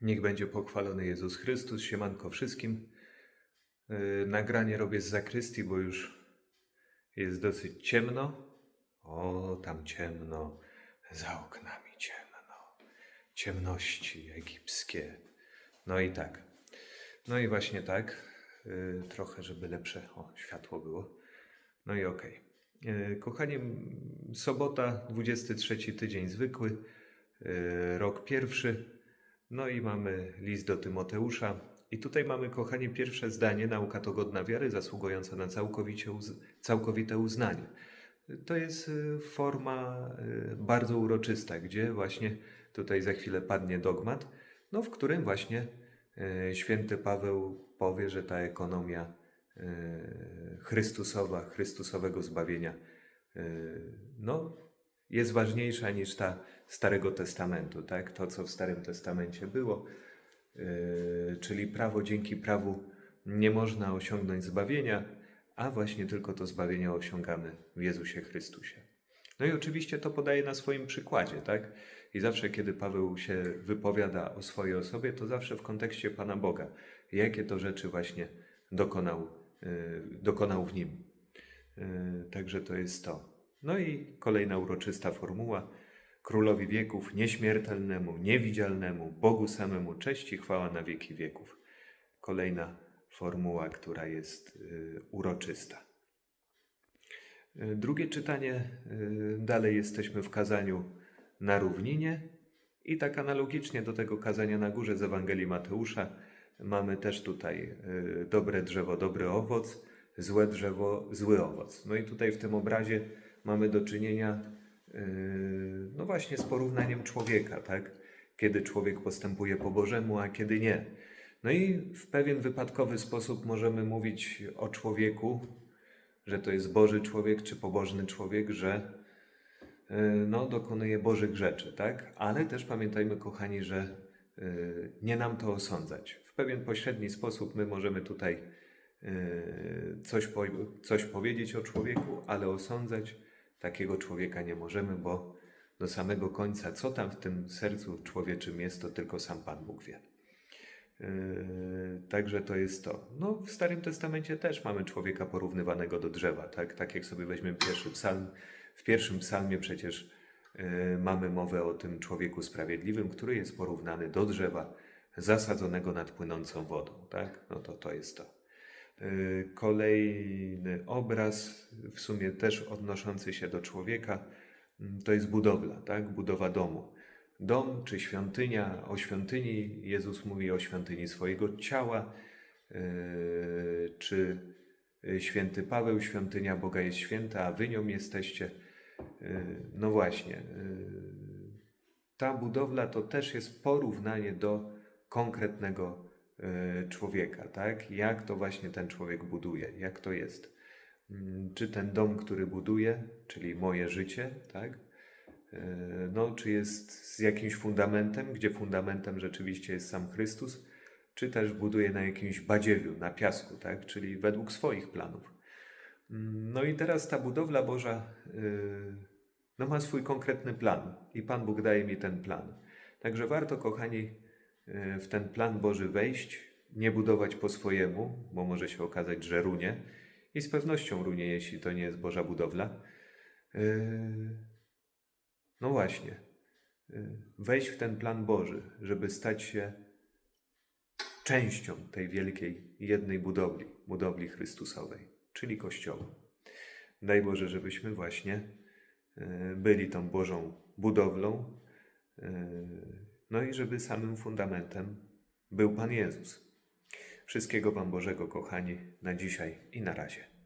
Niech będzie pochwalony Jezus Chrystus, siemanko wszystkim. Yy, nagranie robię z zakrystii, bo już jest dosyć ciemno. O, tam ciemno, za oknami ciemno. Ciemności egipskie. No i tak. No i właśnie tak. Yy, trochę, żeby lepsze o, światło było. No i okej. Yy, Kochani, m, sobota, 23 tydzień zwykły, rok pierwszy. No i mamy list do Tymoteusza. I tutaj mamy, kochani, pierwsze zdanie. Nauka to godna wiary, zasługująca na całkowite uznanie. To jest y, forma y, bardzo uroczysta, gdzie właśnie tutaj za chwilę padnie dogmat, no, w którym właśnie y, święty Paweł powie, że ta ekonomia Chrystusowa, Chrystusowego zbawienia, no, jest ważniejsza niż ta Starego Testamentu, tak? To, co w Starym Testamencie było, yy, czyli prawo, dzięki prawu nie można osiągnąć zbawienia, a właśnie tylko to zbawienie osiągamy w Jezusie Chrystusie. No i oczywiście to podaje na swoim przykładzie, tak? I zawsze, kiedy Paweł się wypowiada o swojej osobie, to zawsze w kontekście Pana Boga. Jakie to rzeczy właśnie dokonał, yy, dokonał w nim. Yy, Także to jest to. No i kolejna uroczysta formuła. Królowi wieków, nieśmiertelnemu, niewidzialnemu, Bogu samemu cześć i chwała na wieki wieków. Kolejna formuła, która jest y, uroczysta. Y, Drugie czytanie, y, dalej jesteśmy w kazaniu na równinie i tak analogicznie do tego kazania na górze z Ewangelii Mateusza mamy też tutaj dobre drzewo, dobry owoc, złe drzewo, zły owoc. No i tutaj w tym obrazie mamy do czynienia no właśnie z porównaniem człowieka, tak? Kiedy człowiek postępuje po Bożemu, a kiedy nie. No i w pewien wypadkowy sposób możemy mówić o człowieku, że to jest Boży człowiek czy pobożny człowiek, że yy, no, dokonuje Bożych rzeczy, tak? Ale też pamiętajmy, kochani, że yy, nie nam to osądzać. W pewien pośredni sposób my możemy tutaj yy, coś, coś powiedzieć o człowieku, ale osądzać takiego człowieka nie możemy, bo do samego końca, co tam w tym sercu człowieczym jest, to tylko sam Pan Bóg wie. Yy, Także to jest to. No, w Starym Testamencie też mamy człowieka porównywanego do drzewa, tak? Tak jak sobie weźmiemy pierwszy psalm. W pierwszym psalmie przecież yy, mamy mowę o tym człowieku sprawiedliwym, który jest porównany do drzewa zasadzonego nad płynącą wodą, tak? No to to jest to. Yy, Kolejny obraz, w sumie też odnoszący się do człowieka, to jest budowla, tak? Budowa domu. Dom czy świątynia, o świątyni Jezus mówi o świątyni swojego ciała, yy, czy yy, święty Paweł, świątynia Boga jest święta, a wy nią jesteście. Yy, No właśnie, yy, ta budowla to też jest porównanie do konkretnego człowieka, tak? Jak to właśnie ten człowiek buduje, jak to jest. Mm, Czy ten dom, który buduje, czyli moje życie, tak? E, No, czy jest z jakimś fundamentem, gdzie fundamentem rzeczywiście jest sam Chrystus, czy też buduje na jakimś badziewiu, na piasku, tak? Czyli według swoich planów. Mm, No i teraz ta budowla Boża yy, no ma swój konkretny plan i Pan Bóg daje mi ten plan. Także warto, kochani, yy, w ten plan Boży wejść, nie budować po swojemu, bo może się okazać, że runie i z pewnością runie, jeśli to nie jest Boża budowla. Yy, No właśnie, yy, wejść w ten plan Boży, żeby stać się częścią tej wielkiej jednej budowli, budowli Chrystusowej, czyli Kościoła. Daj Boże, żebyśmy właśnie e, byli tą Bożą budowlą, no i żeby samym fundamentem był Pan Jezus. Wszystkiego Wam Bożego, kochani, na dzisiaj i na razie.